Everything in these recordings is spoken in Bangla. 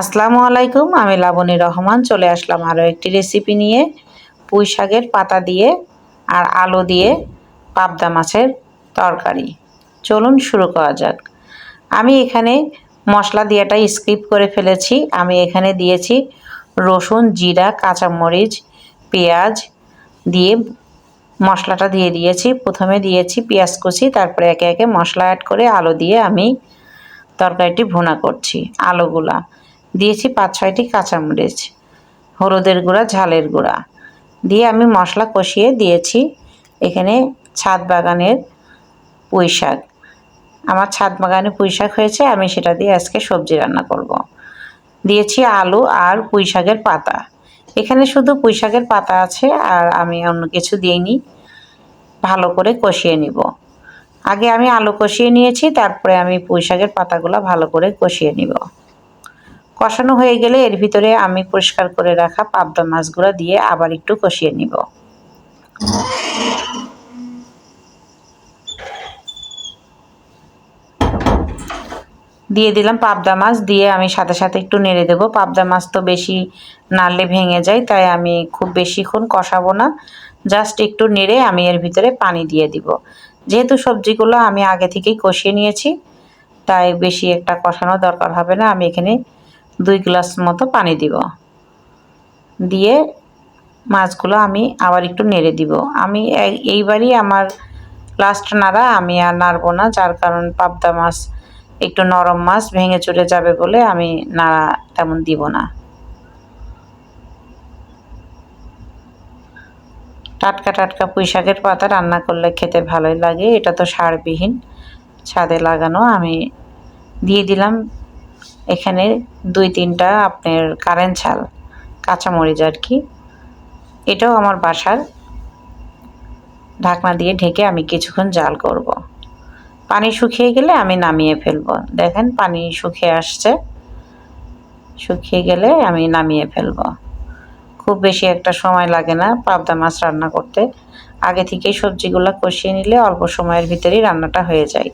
আসসালামু আলাইকুম, আমি লাবণী রহমান। চলে আসলাম আরও একটি রেসিপি নিয়ে। পুঁই শাকের পাতা দিয়ে আর আলু দিয়ে পাবদা মাছের তরকারি। চলুন শুরু করা যাক। আমি এখানে মশলা দিয়েটা স্কিপ করে ফেলেছি। আমি এখানে দিয়েছি রসুন, জিরা, কাঁচামরিচ, পেঁয়াজ দিয়ে মশলাটা দিয়ে দিয়েছি। প্রথমে দিয়েছি পেঁয়াজ কুচি, তারপরে একে একে মশলা অ্যাড করে আলু দিয়ে আমি তরকারিটি ভুনা করছি, আলুগুলা। দিয়েছি পাঁচ, ছয়টি কাঁচামরিচ, হলুদের গুঁড়া, ঝালের গুঁড়া। দিয়ে আমি মশলা কষিয়ে দিয়েছি এখানে ছাদ বাগানের পুঁই শাক আমার ছাদ বাগানে পুঁই শাক হয়েছে, আমি সেটা দিয়ে আজকে সবজি রান্না করব। দিয়েছি আলু আর পুঁই শাকের পাতা। এখানে শুধু পুঁই শাকের পাতা আছে, আর আমি অন্য কিছু দিইনি। ভালো করে কষিয়ে নিব। আগে আমি আলু কষিয়ে নিয়েছি, তারপরে আমি পুঁই শাকের পাতাগুলো ভালো করে কষিয়ে নিব। কষানো হয়ে গেলে এর ভিতরে আমি পরিষ্কার করে রাখা পাবদা মাছগুলো দিয়ে আবার একটু কষিয়ে নিব। দিয়ে দিলাম পাবদা মাছ, দিয়ে আমি সাথে সাথে একটু নেড়ে দেবো। পাবদা মাছ তো বেশি নাড়লে ভেঙে যায়, তাই আমি খুব বেশিক্ষণ কষাবো না। জাস্ট একটু নেড়ে আমি এর ভিতরে পানি দিয়ে দিব। যেহেতু সবজিগুলো আমি আগে থেকেই কষিয়ে নিয়েছি, তাই বেশি একটা কষানো দরকার হবে না। আমি এখানে দুই গ্লাস মতো পানি দিব। দিয়ে মাছগুলো আমি আবার একটু নেড়ে দিব। আমি এইবারই আমার লাস্ট নাড়া আমি আর নাড়বো না, যার কারণ পাবদা মাছ একটু নরম মাছ ভেঙে চলে যাবে বলে আমি নাড়া তেমন দিব না। টাটকা টাটকা পুঁই শাকের পাতা রান্না করলে খেতে ভালোই লাগে, এটা তো সারবিহীন। ছাদে লাগানো আমি দিয়ে দিলাম এখানে দুই তিনটা আপনার কারেন্ট ছাল, কাঁচামরিচ আর কি। এটাও আমার বাসার ঢাকনা দিয়ে ঢেকে আমি কিছুক্ষণ জাল করব। পানি শুকিয়ে গেলে আমি নামিয়ে ফেলব। দেখেন পানি শুকিয়ে আসছে। শুকিয়ে গেলে আমি নামিয়ে ফেলব। খুব বেশি একটা সময় লাগে না পাবদা মাছ রান্না করতে। আগে থেকেই সবজিগুলো কষিয়ে নিলে অল্প সময়ের ভিতরেই রান্নাটা হয়ে যায়।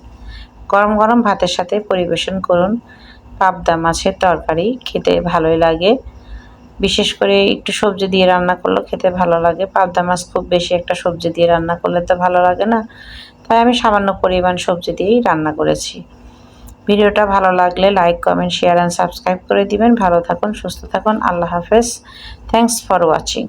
গরম গরম ভাতের সাথে পরিবেশন করুন। পাবদা মাছের তরকারি, খেতে ভালোই লাগে। বিশেষ করে একটু সবজি দিয়ে রান্না করলেও খেতে ভালো লাগে। পাবদা মাছ খুব বেশি একটা সবজি দিয়ে রান্না করলে তো ভালো লাগে না। তাই আমি সামান্য পরিমাণ সবজি দিয়েই রান্না করেছি। ভিডিওটা ভালো লাগলে like comment share and subscribe করে দিবেন। ভালো থাকুন, সুস্থ থাকুন। আল্লাহ হাফেজ। Thanks for watching